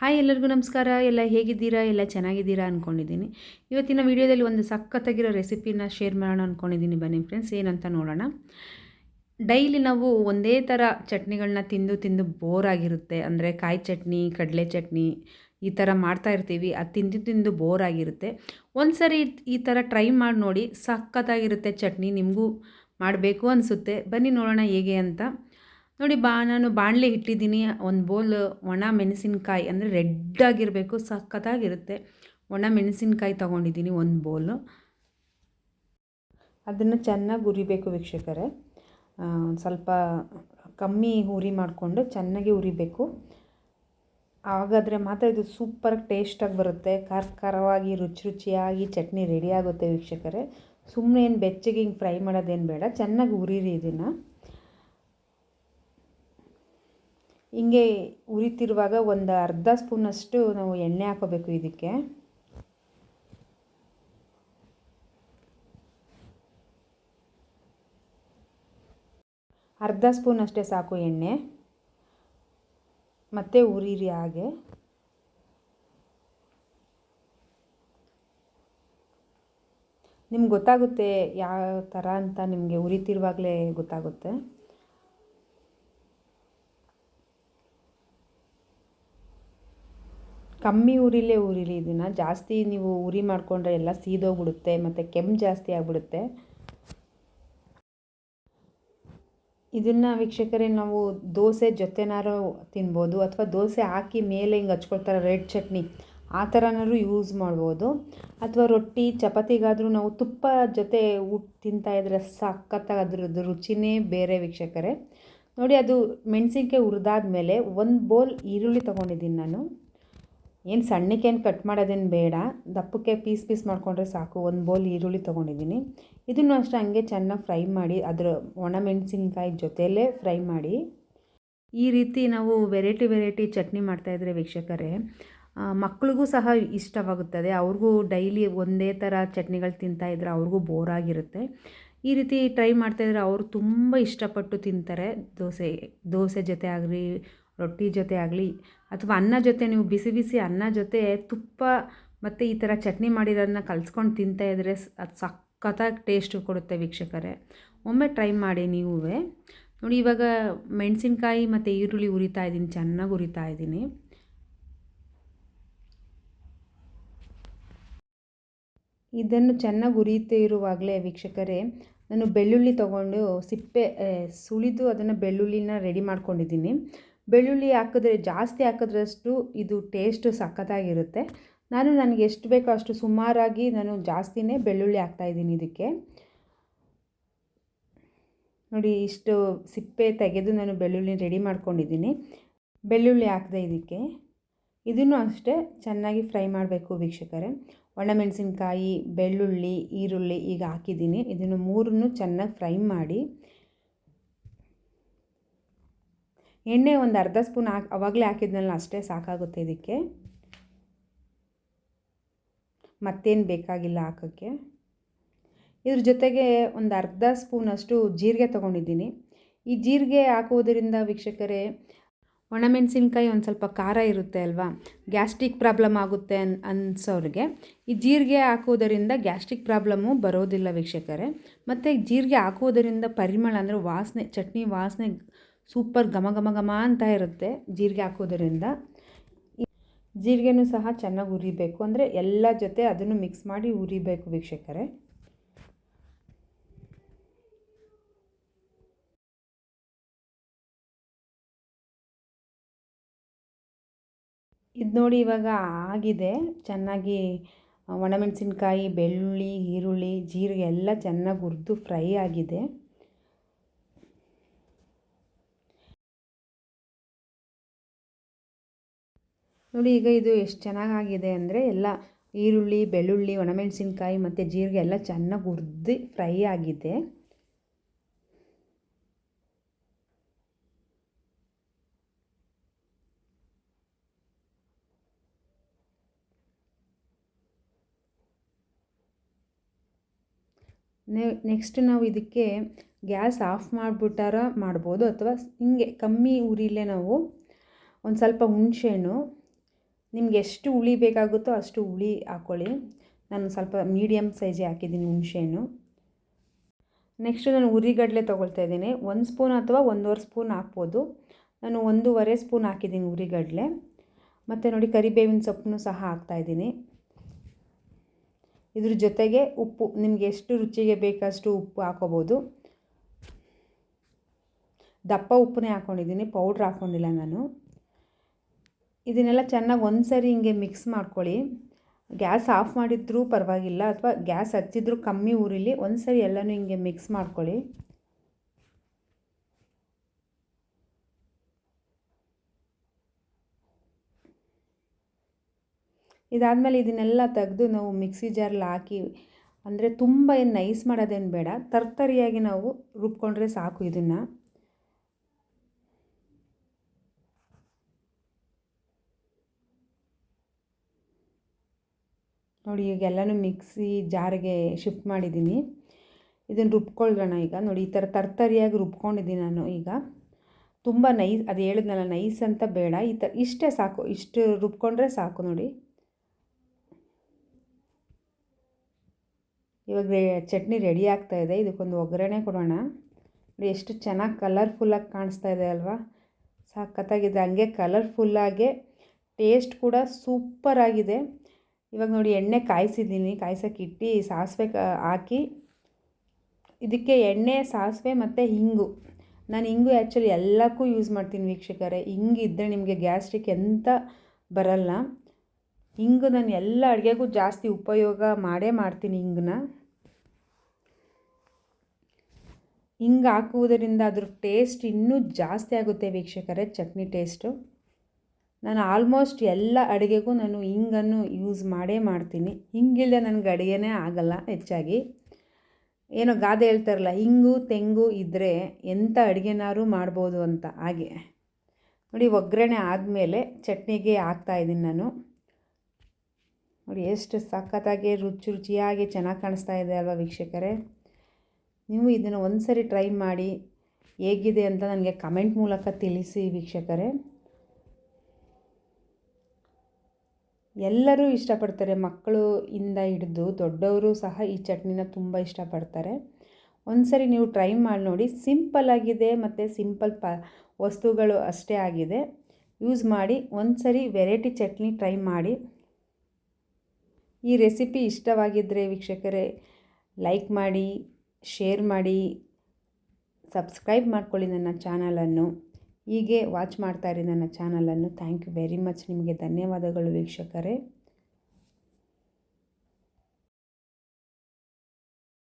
Hi ಎಲ್ಲರಿಗೂ ನಮಸ್ಕಾರ. ಎಲ್ಲ ಹೇಗಿದ್ದೀರಾ? ಎಲ್ಲ ಚೆನ್ನಾಗಿದ್ದೀರಾ ಅಂದ್ಕೊಂಡಿದ್ದೀನಿ ಇವತ್ತಿನ ವಿಡಿಯೋದಲ್ಲಿ ಒಂದು ಸಖತ್ತಾಗಿರೋ ರೆಸಿಪಿನ ಶೇರ್ ಮಾಡೋಣ ಅಂದ್ಕೊಂಡಿದ್ದೀನಿ ಬನ್ನಿ ಫ್ರೆಂಡ್ಸ್ ಏನಂತ ನೋಡೋಣ. ಡೈಲಿ ನಾವು ಒಂದೇ ಥರ ಚಟ್ನಿಗಳನ್ನ ತಿಂದು ತಿಂದು ಬೋರ್ ಆಗಿರುತ್ತೆ. ಅಂದರೆ ಕಾಯಿ ಚಟ್ನಿ, ಕಡಲೆ ಚಟ್ನಿ ಈ ಥರ ಮಾಡ್ತಾ ಇರ್ತೀವಿ. ಅದು ತಿಂದು ತಿಂದು ಬೋರ್ ಆಗಿರುತ್ತೆ. ಒಂದು ಸರಿ ಈ ಥರ ಟ್ರೈ ಮಾಡಿ ನೋಡಿ ಸಖತ್ತಾಗಿರುತ್ತೆ ಚಟ್ನಿ. ನಿಮಗೂ ಮಾಡಬೇಕು ಅನಿಸುತ್ತೆ. ಬನ್ನಿ ನೋಡೋಣ ಹೇಗೆ ಅಂತ. ನೋಡಿ ಬಾ, ನಾನು ಬಾಣಲೆ ಇಟ್ಟಿದ್ದೀನಿ. ಒಂದು ಬೋಲ್ ಒಣ ಮೆಣಸಿನ್ಕಾಯಿ ಅಂದರೆ ರೆಡ್ ಆಗಿರಬೇಕು, ಸಖತ್ತಾಗಿರುತ್ತೆ. ಒಣ ಮೆಣಸಿನ್ಕಾಯಿ ತೊಗೊಂಡಿದ್ದೀನಿ ಒಂದು ಬೋಲು. ಅದನ್ನು ಚೆನ್ನಾಗಿ ಉರಿಬೇಕು ವೀಕ್ಷಕರೇ. ಸ್ವಲ್ಪ ಕಮ್ಮಿ ಉರಿ ಮಾಡಿಕೊಂಡು ಚೆನ್ನಾಗಿ ಉರಿಬೇಕು ಹಾಗಾದರೆ ಮಾತ್ರ ಇದು ಸೂಪರಾಗಿ ಟೇಸ್ಟಾಗಿ ಬರುತ್ತೆ. ಖಾರ, ಖಾರವಾಗಿ, ರುಚಿ ರುಚಿಯಾಗಿ ಚಟ್ನಿ ರೆಡಿ ಆಗುತ್ತೆ ವೀಕ್ಷಕರೇ. ಸುಮ್ಮನೆ ಏನು ಬೆಚ್ಚಗೆ ಹಿಂಗೆ ಫ್ರೈ ಮಾಡೋದೇನು ಬೇಡ. ಚೆನ್ನಾಗಿ ಉರಿರಿ ಇದನ್ನು. ಹಿಂಗೆ ಉರಿತಿರುವಾಗ ಒಂದು ಅರ್ಧ ಸ್ಪೂನಷ್ಟು ನಾವು ಎಣ್ಣೆ ಹಾಕೋಬೇಕು ಇದಕ್ಕೆ. ಅರ್ಧ ಸ್ಪೂನ್ ಅಷ್ಟೇ ಸಾಕು ಎಣ್ಣೆ. ಮತ್ತೆ ಉರಿರಿ ಹಾಗೆ. ನಿಮ್ಗೆ ಗೊತ್ತಾಗುತ್ತೆ ಯಾವ ಥರ ಅಂತ ನಿಮಗೆ ಉರಿತಿರುವಾಗಲೇ ಗೊತ್ತಾಗುತ್ತೆ. ಕಮ್ಮಿ ಉರಿಲೇ ಉರಿಲಿ ಇದನ್ನು. ಜಾಸ್ತಿ ನೀವು ಉರಿ ಮಾಡಿಕೊಂಡ್ರೆ ಎಲ್ಲ ಸೀದೋಗ್ಬಿಡುತ್ತೆ, ಮತ್ತು ಕೆಮ್ಮು ಜಾಸ್ತಿ ಆಗಿಬಿಡುತ್ತೆ. ಇದನ್ನು ವೀಕ್ಷಕರೇ, ನಾವು ದೋಸೆ ಜೊತೆನಾರು ತಿನ್ಬೋದು, ಅಥವಾ ದೋಸೆ ಹಾಕಿ ಮೇಲೆ ಹಿಂಗೆ ಹಚ್ಕೊಳ್ತಾರೆ ರೆಡ್ ಚಟ್ನಿ, ಆ ಥರನಾದ್ರು ಯೂಸ್ ಮಾಡ್ಬೋದು. ಅಥವಾ ರೊಟ್ಟಿ, ಚಪಾತಿಗಾದರೂ ನಾವು ತುಪ್ಪ ಜೊತೆ ಊಟ ತಿಂತಾಯಿದ್ರೆ ಸಖತ್ತಾಗಿ ಅದ್ರದ್ದು ರುಚಿನೇ ಬೇರೆ ವೀಕ್ಷಕರೇ. ನೋಡಿ, ಅದು ಮೆಣಸಿನ್ಕಾಯಿ ಹುರಿದಾದ್ಮೇಲೆ ಒಂದು ಬೌಲ್ ಈರುಳ್ಳಿ ತೊಗೊಂಡಿದ್ದೀನಿ ನಾನು. ಏನು ಸಣ್ಣಕ್ಕೇನು ಕಟ್ ಮಾಡೋದೇನು ಬೇಡ. ದಪ್ಪಕ್ಕೆ ಪೀಸ್ ಪೀಸ್ ಮಾಡಿಕೊಂಡ್ರೆ ಸಾಕು. ಒಂದು ಬೌಲ್ ಈರುಳ್ಳಿ ತೊಗೊಂಡಿದ್ದೀನಿ. ಇದನ್ನು ಅಷ್ಟೇ ಹಂಗೆ ಚೆನ್ನಾಗಿ ಫ್ರೈ ಮಾಡಿ, ಅದರ ಒಣಮೆಣಸಿನ್ಕಾಯಿ ಜೊತೆಯಲ್ಲೇ ಫ್ರೈ ಮಾಡಿ. ಈ ರೀತಿ ನಾವು ವೆರೈಟಿ ವೆರೈಟಿ ಚಟ್ನಿ ಮಾಡ್ತಾಯಿದ್ರೆ ವೀಕ್ಷಕರೇ ಮಕ್ಕಳಿಗೂ ಸಹ ಇಷ್ಟವಾಗುತ್ತದೆ. ಅವ್ರಿಗೂ ಡೈಲಿ ಒಂದೇ ಥರ ಚಟ್ನಿಗಳು ತಿಂತಾಯಿದ್ರೆ ಅವ್ರಿಗೂ ಬೋರ್ ಆಗಿರುತ್ತೆ. ಈ ರೀತಿ ಟ್ರೈ ಮಾಡ್ತಾಯಿದ್ರೆ ಅವರು ತುಂಬ ಇಷ್ಟಪಟ್ಟು ತಿಂತಾರೆ. ದೋಸೆ ದೋಸೆ ಜೊತೆ ಆಗಲಿ, ರೊಟ್ಟಿ ಜೊತೆ ಆಗಲಿ. ಅಥವಾ ಅನ್ನ ಜೊತೆ ನೀವು ಬಿಸಿ ಬಿಸಿ ಅನ್ನ ಜೊತೆ ತುಪ್ಪ ಮತ್ತು ಈ ಥರ ಚಟ್ನಿ ಮಾಡಿರೋದನ್ನ ಕಲ್ಸ್ಕೊಂಡು ತಿಂತಾಯಿದ್ರೆ ಅದು ಸಖತ್ತಾಗಿ ಟೇಸ್ಟ್ ಕೊಡುತ್ತೆ ವೀಕ್ಷಕರೇ. ಒಮ್ಮೆ ಟ್ರೈ ಮಾಡಿ ನೀವು ನೋಡಿ ಇವಾಗ ಮೆಣಸಿನ್ಕಾಯಿ ಮತ್ತು ಈರುಳ್ಳಿ ಉರಿತಾ ಇದ್ದೀನಿ, ಚೆನ್ನಾಗಿ ಉರಿತಾ ಇದ್ದೀನಿ. ಇದನ್ನು ಚೆನ್ನಾಗಿ ಉರಿಯುತ್ತೆ ಇರುವಾಗಲೇ ವೀಕ್ಷಕರೇ, ನಾನು ಬೆಳ್ಳುಳ್ಳಿ ತೊಗೊಂಡು ಸಿಪ್ಪೆ ಸುಳಿದು ಅದನ್ನು ಬೆಳ್ಳುಳ್ಳಿನ ರೆಡಿ ಮಾಡ್ಕೊಂಡಿದ್ದೀನಿ. ಬೆಳ್ಳುಳ್ಳಿ ಹಾಕಿದ್ರೆ, ಜಾಸ್ತಿ ಹಾಕಿದ್ರಷ್ಟು ಇದು ಟೇಸ್ಟ್ ಸಖತ್ತಾಗಿರುತ್ತೆ. ನಾನು ನನಗೆ ಎಷ್ಟು ಬೇಕೋ ಅಷ್ಟು ಸುಮಾರಾಗಿ ನಾನು ಜಾಸ್ತಿನೇ ಬೆಳ್ಳುಳ್ಳಿ ಹಾಕ್ತಾಯಿದ್ದೀನಿ ಇದಕ್ಕೆ. ನೋಡಿ, ಇಷ್ಟು ಸಿಪ್ಪೆ ತೆಗೆದು ನಾನು ಬೆಳ್ಳುಳ್ಳಿ ರೆಡಿ ಮಾಡ್ಕೊಂಡಿದ್ದೀನಿ. ಬೆಳ್ಳುಳ್ಳಿ ಹಾಕಿದೆ ಇದಕ್ಕೆ. ಇದನ್ನು ಅಷ್ಟೇ ಚೆನ್ನಾಗಿ ಫ್ರೈ ಮಾಡಬೇಕು ವೀಕ್ಷಕರೇ. ಒಣಮೆಣಸಿನ್ಕಾಯಿ, ಬೆಳ್ಳುಳ್ಳಿ, ಈರುಳ್ಳಿ ಈಗ ಹಾಕಿದ್ದೀನಿ. ಇದನ್ನು ಮೂರನ್ನು ಚೆನ್ನಾಗಿ ಫ್ರೈ ಮಾಡಿ ಎಣ್ಣೆ ಒಂದು ಅರ್ಧ ಸ್ಪೂನ್ ಹಾಕಿ, ಅವಾಗಲೇ ಹಾಕಿದ್ನಲ್ಲ ಅಷ್ಟೇ ಸಾಕಾಗುತ್ತೆ ಇದಕ್ಕೆ. ಮತ್ತೇನು ಬೇಕಾಗಿಲ್ಲ ಹಾಕೋಕ್ಕೆ. ಇದ್ರ ಜೊತೆಗೆ ಒಂದು ಅರ್ಧ ಸ್ಪೂನಷ್ಟು ಜೀರಿಗೆ ತೊಗೊಂಡಿದ್ದೀನಿ. ಈ ಜೀರಿಗೆ ಹಾಕುವುದರಿಂದ ವೀಕ್ಷಕರೇ, ಒಣಮೆಣಸಿನ್ಕಾಯಿ ಒಂದು ಸ್ವಲ್ಪ ಖಾರ ಇರುತ್ತೆ ಅಲ್ವಾ? ಗ್ಯಾಸ್ಟ್ರಿಕ್ ಪ್ರಾಬ್ಲಮ್ ಆಗುತ್ತೆ ಅನ್, ಅನ್ಸೋರಿಗೆ. ಈ ಜೀರಿಗೆ ಹಾಕುವುದರಿಂದ ಗ್ಯಾಸ್ಟ್ರಿಕ್ ಪ್ರಾಬ್ಲಮ್ಮು ಬರೋದಿಲ್ಲ ವೀಕ್ಷಕರೇ. ಮತ್ತು ಜೀರಿಗೆ ಹಾಕುವುದರಿಂದ ಪರಿಮಳ ಅಂದರೆ ವಾಸನೆ, ಚಟ್ನಿ ವಾಸನೆ ಸೂಪರ್ ಘಮ ಘಮ ಘಮ ಅಂತ ಇರುತ್ತೆ ಜೀರಿಗೆ ಹಾಕೋದ್ರಿಂದ. ಜೀರಿಗೆನೂ ಸಹ ಚೆನ್ನಾಗಿ ಉರಿಬೇಕು. ಅಂದರೆ ಎಲ್ಲ ಜೊತೆ ಅದನ್ನು ಮಿಕ್ಸ್ ಮಾಡಿ ಉರಿಬೇಕು ವೀಕ್ಷಕರೇ. ಇದು ನೋಡಿ ಇವಾಗ ಆಗಿದೆ. ಚೆನ್ನಾಗಿ ಒಣಮೆಣಸಿನ್ಕಾಯಿ ಬೆಳ್ಳುಳ್ಳಿ, ಈರುಳ್ಳಿ, ಜೀರಿಗೆ ಎಲ್ಲ ಚೆನ್ನಾಗಿ ಹುರಿದು ಫ್ರೈ ಆಗಿದೆ. ನೋಡಿ, ಈಗ ಇದು ಎಷ್ಟು ಚೆನ್ನಾಗಾಗಿದೆ ಅಂದರೆ ಎಲ್ಲ ಈರುಳ್ಳಿ, ಬೆಳ್ಳುಳ್ಳಿ, ಒಣಮೆಣಸಿನ್ಕಾಯಿ ಮತ್ತು ಜೀರಿಗೆ ಎಲ್ಲ ಚೆನ್ನಾಗಿ ಹುರಿದು ಫ್ರೈ ಆಗಿದೆ. ನೆಕ್ಸ್ಟ್ ನಾವು ಇದಕ್ಕೆ ಗ್ಯಾಸ್ ಆಫ್ ಮಾಡಿಬಿಟ್ಟಾರ ಮಾಡ್ಬೋದು, ಅಥವಾ ಹಿಂಗೆ ಕಮ್ಮಿ ಉರಿಲೇ ನಾವು ಒಂದು ಸ್ವಲ್ಪ ಹುಣಸೆಹಣ್ಣು ನಿಮ್ಗೆ ಎಷ್ಟು ಹುಳಿ ಬೇಕಾಗುತ್ತೋ ಅಷ್ಟು ಹುಳಿ ಹಾಕ್ಕೊಳ್ಳಿ ನಾನು ಸ್ವಲ್ಪ ಮೀಡಿಯಮ್ ಸೈಜೇ ಹಾಕಿದ್ದೀನಿ ಹುಣಸೆಹಣ್ಣು. ನೆಕ್ಸ್ಟು ನಾನು ಉರಿಗಡಲೆ ತೊಗೊಳ್ತಾ ಇದ್ದೀನಿ. ಒಂದು ಸ್ಪೂನ್ ಅಥವಾ ಒಂದೂವರೆ ಸ್ಪೂನ್ ಹಾಕ್ಬೋದು. ನಾನು ಒಂದೂವರೆ ಸ್ಪೂನ್ ಹಾಕಿದ್ದೀನಿ ಉರಿಗಡಲೆ. ಮತ್ತು ನೋಡಿ ಕರಿಬೇವಿನ ಸೊಪ್ಪನ್ನು ಸಹ ಹಾಕ್ತಾಯಿದ್ದೀನಿ ಇದ್ರ ಜೊತೆಗೆ ಉಪ್ಪು, ನಿಮಗೆ ಎಷ್ಟು ರುಚಿಗೆ ಬೇಕಷ್ಟು ಉಪ್ಪು ಹಾಕೋಬೋದು. ದಪ್ಪ ಉಪ್ಪನ್ನೇ ಹಾಕ್ಕೊಂಡಿದ್ದೀನಿ ಪೌಡ್ರ್ ಹಾಕ್ಕೊಂಡಿಲ್ಲ ನಾನು. ಇದನ್ನೆಲ್ಲ ಚೆನ್ನಾಗಿ ಒಂದು ಸರಿ ಹಿಂಗೆ ಮಿಕ್ಸ್ ಮಾಡ್ಕೊಳ್ಳಿ. ಗ್ಯಾಸ್ ಆಫ್ ಮಾಡಿದ್ರೂ ಪರವಾಗಿಲ್ಲ, ಅಥವಾ ಗ್ಯಾಸ್ ಹಚ್ಚಿದ್ರೂ ಕಮ್ಮಿ ಊರಿಲಿ ಒಂದು ಸರಿ ಎಲ್ಲನೂ ಹಿಂಗೆ ಮಿಕ್ಸ್ ಮಾಡ್ಕೊಳ್ಳಿ. ಇದಾದಮೇಲೆ ಇದನ್ನೆಲ್ಲ ತೆಗೆದು ನಾವು ಮಿಕ್ಸಿ ಜಾರಲ್ಲಿ ಹಾಕಿ, ಅಂದರೆ ತುಂಬ ಏನು ನೈಸ್ ಮಾಡೋದೇನು ಬೇಡ, ತರ್ತರಿಯಾಗಿ ನಾವು ರುಬ್ಕೊಂಡ್ರೆ ಸಾಕು ಇದನ್ನು. ನೋಡಿ ಈಗ ಎಲ್ಲನೂ ಮಿಕ್ಸಿ ಜಾರಿಗೆ ಶಿಫ್ಟ್ ಮಾಡಿದ್ದೀನಿ. ಇದನ್ನು ರುಬ್ಕೊಳ್ಳೋಣ ಈಗ. ನೋಡಿ, ಈ ಥರ ತರ್ತರಿಯಾಗಿ ರುಬ್ಕೊಂಡಿದ್ದೀನಿ ನಾನು ಈಗ. ತುಂಬ ನೈಸ್, ಅದು ಹೇಳಿದ್ನಲ್ಲ, ನೈಸ್ ಅಂತ ಬೇಡ. ಈ ಥರ ಇಷ್ಟೇ ಸಾಕು. ಇಷ್ಟು ರುಬ್ಕೊಂಡ್ರೆ ಸಾಕು ನೋಡಿ. ಇವಾಗ ಚಟ್ನಿ ರೆಡಿ ಆಗ್ತಾ ಇದೆ. ಇದಕ್ಕೊಂದು ಒಗ್ಗರಣೆ ಕೊಡೋಣ. ನೋಡಿ, ಎಷ್ಟು ಚೆನ್ನಾಗಿ ಕಲರ್ಫುಲ್ಲಾಗಿ ಕಾಣಿಸ್ತಾ ಇದೆ ಅಲ್ವಾ? ಸಖತ್ತಾಗಿದೆ. ಹಂಗೆ ಕಲರ್ಫುಲ್ಲಾಗೆ ಟೇಸ್ಟ್ ಕೂಡ ಸೂಪರಾಗಿದೆ ಇವಾಗ ನೋಡಿ ಎಣ್ಣೆ ಕಾಯಿಸಿದ್ದೀನಿ, ಕಾಯ್ಸೋಕೆ ಇಟ್ಟು ಸಾಸಿವೆ ಹಾಕಿ ಇದಕ್ಕೆ ಎಣ್ಣೆ, ಸಾಸಿವೆ ಮತ್ತು ಹಿಂಗು ನಾನು ಹಿಂಗು ಆ್ಯಕ್ಚುಲಿ ಎಲ್ಲಕ್ಕೂ ಯೂಸ್ ಮಾಡ್ತೀನಿ ವೀಕ್ಷಕರೇ. ಹಿಂಗಿದ್ದರೆ ನಿಮಗೆ ಗ್ಯಾಸ್ಟ್ರಿಕ್ ಎಂತ ಬರಲ್ಲ. ಹಿಂಗು ನಾನು ಎಲ್ಲ ಅಡುಗೆಗೂ ಜಾಸ್ತಿ ಉಪಯೋಗ ಮಾಡೇ ಮಾಡ್ತೀನಿ ಹಿಂಗನ್ನ ಹಿಂಗೆ ಹಾಕುವುದರಿಂದ ಅದ್ರ ಟೇಸ್ಟ್ ಇನ್ನೂ ಜಾಸ್ತಿ ಆಗುತ್ತೆ ವೀಕ್ಷಕರೇ, ಚಟ್ನಿ ಟೇಸ್ಟು ನಾನು ಆಲ್ಮೋಸ್ಟ್ ಎಲ್ಲ ಅಡುಗೆಗೂ ನಾನು ಹಿಂಗನ್ನು ಯೂಸ್ ಮಾಡೇ ಮಾಡ್ತೀನಿ. ಹಿಂಗಿಲ್ಲದೆ ನನಗೆ ಅಡುಗೆನೇ ಆಗಲ್ಲ ಹೆಚ್ಚಾಗಿ. ಏನೋ ಗಾದೆ ಹೇಳ್ತಾರಲ್ಲ, ಹಿಂಗು ತೆಂಗು ಇದ್ದರೆ ಎಂಥ ಅಡುಗೆನಾರು ಮಾಡ್ಬೋದು ಅಂತ ಹಾಗೆ. ನೋಡಿ, ಒಗ್ಗರಣೆ ಆದಮೇಲೆ ಚಟ್ನಿಗೆ ಹಾಕ್ತಾಯಿದ್ದೀನಿ ನಾನು. ನೋಡಿ, ಎಷ್ಟು ಸಖತ್ತಾಗಿ ರುಚಿ ರುಚಿಯಾಗಿ ಚೆನ್ನಾಗಿ ಕಾಣಿಸ್ತಾ ಇದೆ ಅಲ್ವಾ ವೀಕ್ಷಕರೇ. ನೀವು ಇದನ್ನು ಒಂದು ಸರಿ ಟ್ರೈ ಮಾಡಿ ಹೇಗಿದೆ ಅಂತ ನನಗೆ ಕಮೆಂಟ್ ಮೂಲಕ ತಿಳಿಸಿ ವೀಕ್ಷಕರೇ. ಎಲ್ಲರೂ ಇಷ್ಟಪಡ್ತಾರೆ. ಮಕ್ಕಳು ಇಂದ ಹಿಡಿದು ದೊಡ್ಡವರು ಸಹ ಈ ಚಟ್ನಿನ ತುಂಬ ಇಷ್ಟಪಡ್ತಾರೆ. ಒಂದು ಸರಿ ನೀವು ಟ್ರೈ ಮಾಡಿ ನೋಡಿ. ಸಿಂಪಲ್ ಆಗಿದೆ ಮತ್ತು ಸಿಂಪಲ್ ಪ ವಸ್ತುಗಳು ಅಷ್ಟೇ ಆಗಿದೆ. ಯೂಸ್ ಮಾಡಿ. ಒಂದು ಸರಿ ವೆರೈಟಿ ಚಟ್ನಿ ಟ್ರೈ ಮಾಡಿ. ಈ ರೆಸಿಪಿ ಇಷ್ಟವಾಗಿದ್ದರೆ ವೀಕ್ಷಕರೇ, ಲೈಕ್ ಮಾಡಿ, ಶೇರ್ ಮಾಡಿ, ಸಬ್ಸ್ಕ್ರೈಬ್ ಮಾಡ್ಕೊಳ್ಳಿ ನನ್ನ ಚಾನಲನ್ನು. ಹೀಗೆ ವಾಚ್ ಮಾಡ್ತಾಯಿರಿ ನನ್ನ ಚಾನಲನ್ನು ಥ್ಯಾಂಕ್ ಯು ವೆರಿ ಮಚ್ ನಿಮಗೆ ಧನ್ಯವಾದಗಳು ವೀಕ್ಷಕರೇ.